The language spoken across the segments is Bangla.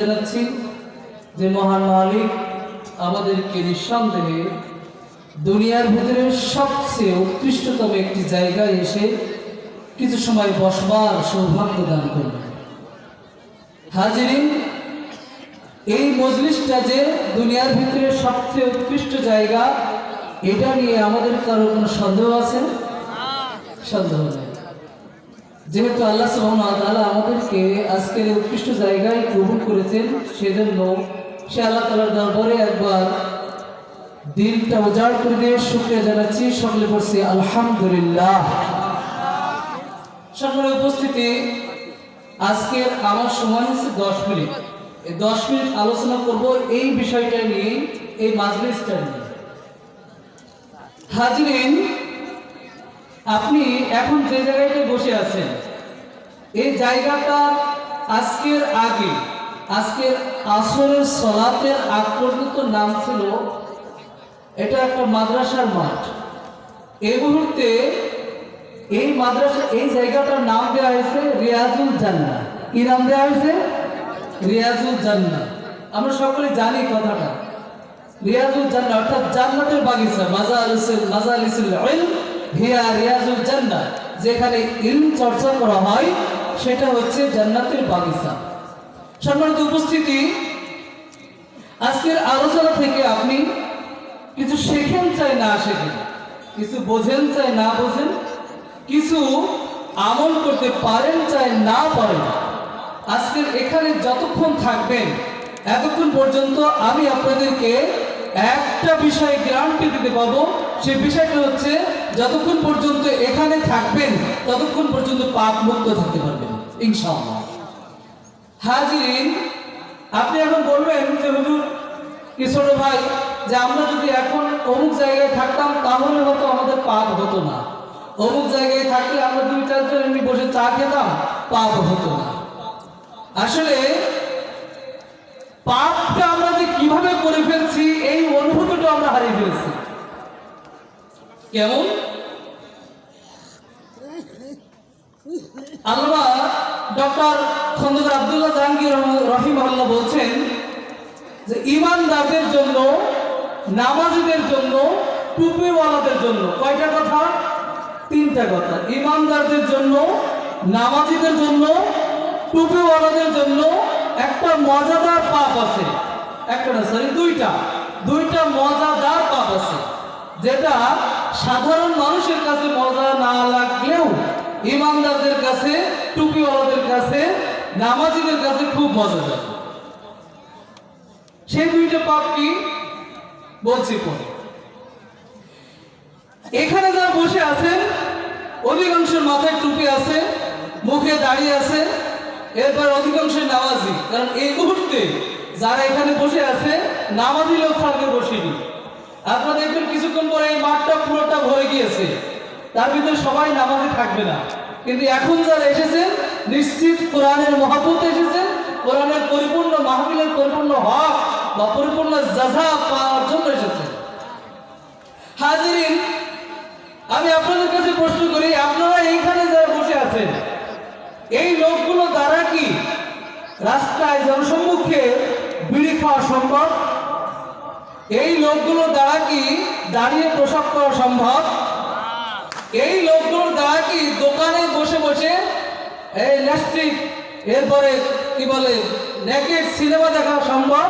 জানাচ্ছি যে মহান মালিক আমাদেরকে নিঃসন্দেহে দুনিয়ার ভিতরে সবচেয়ে উৎকৃষ্টতম একটি জায়গায় এসে কিছু সময় বসবার সৌভাগ্য দান করবেন হাজিরিন, এই মজলিসটা যে দুনিয়ার ভিতরে সবচেয়ে উৎকৃষ্ট জায়গা, এটা নিয়ে আমাদের কারও কোনো সন্দেহ আছে? সন্দেহ নেই। যেহেতু আল্লাহ সুবহানাহু আমাদেরকে আজকের উৎকৃষ্ট জায়গায় কবুল করেছেন, সেজন্য সে আল্লাহ তালার দরবারে একবার দিনটা উজাড় করে দিয়ে শুক্রিয়া জানাচ্ছি। সকলে পড়ছি আলহামদুলিল্লাহ। সকলের উপস্থিতি আজকের আমার সময় হচ্ছে দশ মিনিট। এই দশ মিনিট আলোচনা করব এই বিষয়টা নিয়ে, এই মাজলিসটা নিয়ে। হাজরিন আপনি এখন যে জায়গাটায় বসে আছেন, এই জায়গাটা আজকের আগে, আজকের আসরের সলাতের আগ পর্যন্ত নাম ছিল এটা একটা মাদ্রাসার মাঠ। এই মুহূর্তে এই মাদ্রাসা, এই জায়গাটার নাম দেওয়া হয়েছে রিয়াজুল জান্না কি নাম দেওয়া হয়েছে? রিয়াজুল জান্না আমরা সকলে জানি কথাটা। রিয়াজুল জান্না অর্থাৎ জান্নাতের বাগিচা, মাজালিসুল মাজালিসুল ইলম। হিয়া রিয়াজুল জান্না যেখানে ইলম চর্চা করা হয়, সেটা হচ্ছে জান্নাতের বাগিচা। সম্মানিত উপস্থিতি, আজকের আলোচনা থেকে আপনি কিছু শেখেন চাই না শেখেন, কিছু বোঝেন চাই না বোঝেন, কিছু আমল করতে পারেন চাই না পারেন। আজকের এখানে যতক্ষণ থাকবেন, এতক্ষণ পর্যন্ত আমি আপনাদেরকে একটা বিষয় গ্যারান্টি দিতে পারব সেই বিষয়টা হচ্ছে যতক্ষণ পর্যন্ত এখানে থাকবেন, ততক্ষণ পর্যন্ত পাপ মুক্ত থাকতে পারবেন, ইনশাআল্লাহ। হাজিরিন, আপনি এখন বলবেন যে, হুজুর কিশোর ভাই, যে আমরা যদি এখন অমুক জায়গায় থাকতাম, তাহলে হয়তো আমাদের পাপ হতো না। অমুক জায়গায় থাকলে আমরা দুই চারজন এমনি বসে চা খেতাম, পাপ হতো না। আসলে, পাপটা আমরা যে কীভাবে করে ফেলছি, এই অনুভূতিটা আমরা হারিয়ে ফেলছি। কেমন? আল্লাহ ডক্টর খন্দকার আব্দুল্লাহ জাহাঙ্গীর রহিমাল্লাহ বলছেন যে ইমানদারদের জন্য, নামাজিদের জন্য, টুপিওয়ালাদের জন্য কয়টা কথা? তিনটা কথা। ইমানদারদের জন্য, নামাজিদের জন্য, টুপিওয়ালাদের জন্য একটা মজাদার পাপ আছে। একটা না সরি দুইটা। দুইটা মজাদার পাপ আছে। যেটা সাধারণ মানুষের কাছে মজা না লাগলেও ইমানদারদের কাছে, টুপিওয়ালাদের কাছে, নামাজিদের কাছে খুব মজাদার সেই দুইটা পাপ কি? বলছি পরে। এখানে যারা বসে আছেন, অধিকাংশের মাথায় টুপি আছে, মুখে দাঁড়িয়ে আছে, এরপর অধিকাংশ নামাজি। কারণ এই মুহূর্তে যারা এখানে বসে আছে নামাজি লোক সঙ্গে বসেনি। আপনারা দেখবেন কিছুক্ষণ পরে এই মাঠটা পুরোটা ভরে গিয়েছে। তার ভিতরে সবাই নামাজে থাকবে না। কিন্তু এখন যারা এসেছেন নিশ্চিত কোরআনের মহাপুত এসেছেন কোরআনের পরিপূর্ণ মাহফিলের পরিপূর্ণ হক বা পরিপূর্ণ জাজা পাওয়ার জন্য এসেছেন হাজিরিন, আমি আপনাদের কাছে প্রশ্ন করি, আপনারা এইখানে যারা বসে আছেন, এই লোকগুলো দ্বারা কি রাস্তায় জনসম্মুখে বিড়ি খাওয়া সম্ভব? এই লোকগুলো দ্বারা কি দাঁড়িয়ে প্রসাব করা সম্ভব? এই লোকগুলোর দ্বারা কি দোকানে বসে বসে এই ল্যাস্টিক এরপরে কি বলে নেকেট সিনেমা দেখা সম্ভব?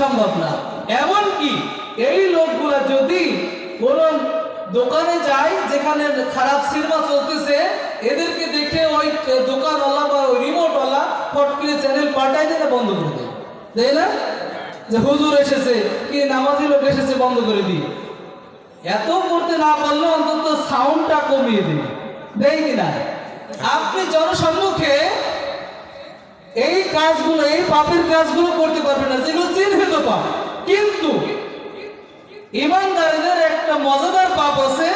সম্ভব না। এমন কি এই লোকগুলা যদি কোনো দোকানে যায় যেখানে খারাপ সিনেমা চলতেছে, এদেরকে দেখে ওই দোকানওয়ালা বা ওই রিমোটওয়ালা ফট করে চ্যানেল পাল্টাই দিতে বন্ধ করে দেয়। তাই না? যে হুজুর এসেছে, কি নামাজি লোক এসেছে বন্ধ করে দিই এত করতে না পারলে অন্তত সাউন্ডটা কমিয়ে দিই দেয় কিনা আপনি জনসম্মুখে এই কাজগুলো, এই পাপের কাজগুলো করতে পারবেন না, যেগুলো চিহ্নিত পাপ। কিন্তু ইমানদারদের একটা মজাদার পাপ আছে,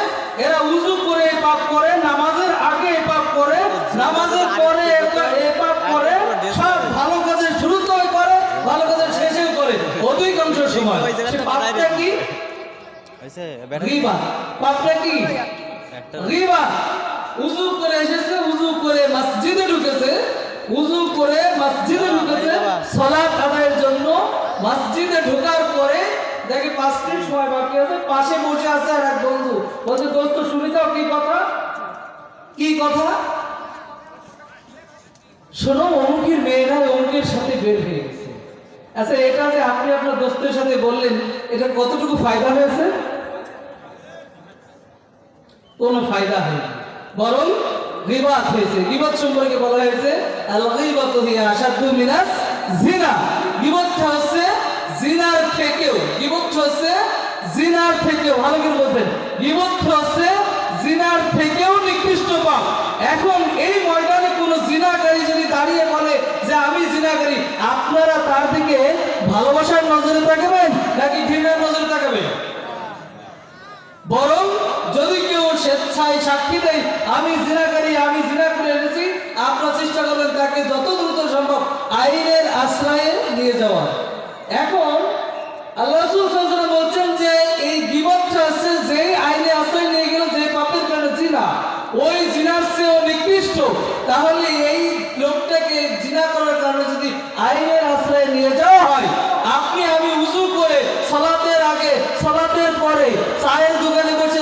এরা উজু করে এই পাপ করে, নামাজের আগে এই পাপ করে, নামাজের পরে এই পাপ করে, সব ভালো কাজের শুরুতেও করে, ভালো কাজের শেষেও করে। অধিকাংশ সময় সে কি? রিবা উজু করে এসেছে উজু করে মসজিদে ঢুকেছে উজু করে মসজিদে ঢুকেছে। সলাৎ আদায়ের জন্য মসজিদে ঢোকার পরে দেখে পাঁচ মিনিট সময় বাকি আছে পাশে বসে আছে আর এক বন্ধু। বলছে দোস্ত শুনে যাও কি কথা? কি কথা? শোনো অমুকের মেয়েরা অমুকের সাথে বের হয়ে গেছে। আচ্ছা এটা যে আপনি আপনার দোস্তের সাথে বললেন এটা কতটুকু ফায়দা হয়েছে? কোনো ফায়দা হয়নি বরং গিবাত হয়েছে। গিবাত সম্পর্কে বলা হয়েছে হিয়া মিনাস জিনা। হচ্ছে জিনার থেকেও। হচ্ছে জিনার থেকেও। ভালো করে গিবাতটা হচ্ছে জিনার থেকেও নিকৃষ্ট পাপ। এখন এই ময়দানে কোনো জিনাকারী যদি দাঁড়িয়ে বলে যে আমি জিনাকারী, আপনারা তার দিকে ভালোবাসার নজরে তাকাবেন নাকি ঘৃণার নজরে তাকাবেন? বরং স্বেচ্ছায় সাক্ষী দেয় আমি জিনাকারী, আমি জিনা করে এনেছি। আপনারা চেষ্টা করবেন তাকে যত দ্রুত সম্ভব আইনের আশ্রয়ে নিয়ে যাওয়া এখন আল্লাহ বলছেন যে, এই গীবতটা আছে যে আইনে আশ্রয় নিয়ে গেল যে পাপের কারণে জিনা। ওই জিনার চেয়েও নিকৃষ্ট। তাহলে এই লোকটাকে জিনা করার কারণে যদি আইনের আশ্রয়ে নিয়ে যাওয়া হয়, আপনি আমি উজু করে সালাতের আগে, সালাতের পরে চায়ের দোকানে বসে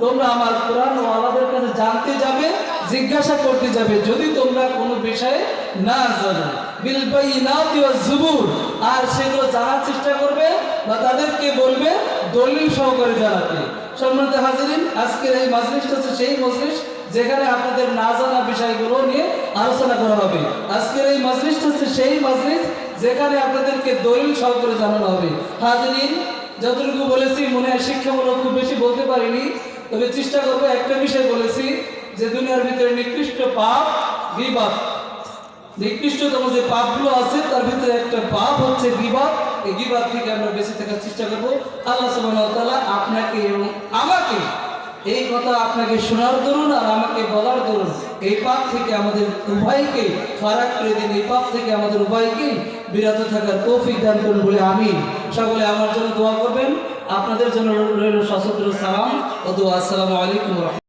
তোমরা আমার কোরআন ও আমাদের কাছে জানতে যাবে, জিজ্ঞাসা করতে যাবে, যদি তোমরা কোনো বিষয়ে না জানো। জুবুর। আর সেগুলো জানার চেষ্টা করবে বা তাদেরকে বলবে দলিল সহকারে জানাতে। সম্মানিত হাজিরিন, আজকের এই মাজলিসটা হচ্ছে সেই মজলিস যেখানে আপনাদের না জানা বিষয়গুলো নিয়ে আলোচনা করা হবে। আজকের এই মাজলিসটা হচ্ছে সেই মাজলিস যেখানে আপনাদেরকে দলিল সহকারে জানানো হবে। হাজিরিন, যতটুকু বলেছি মনে হয় শিক্ষামূলক খুব বেশি বলতে পারিনি। তবে চেষ্টা করব, একটা বিষয় বলেছি যে দুনিয়ার ভিতরে নিকৃষ্ট পাপ বিবাদ। নিকৃষ্টতম যে পাপগুলো আছে, তার ভিতরে একটা পাপ হচ্ছে বিবাদ। এই বিবাদ থেকে আমরা বেঁচে থাকার চেষ্টা করব। আল্লাহ তাআলা আপনাকে এবং আমাকে এই কথা আপনাকে শোনার দরুন আর আমাকে বলার দরুন। এই পাপ থেকে আমাদের উভয়কে ফারাক করে দিন। এই পাপ থেকে আমাদের উভয়কে বিরত থাকার তৌফিক দান করুন বলে আমি সকলে আমার জন্য দোয়া করবেন। আপনাদের জন্য রইল সশস্ত্র সালাম ও দু আসসালামু আলাইকুম।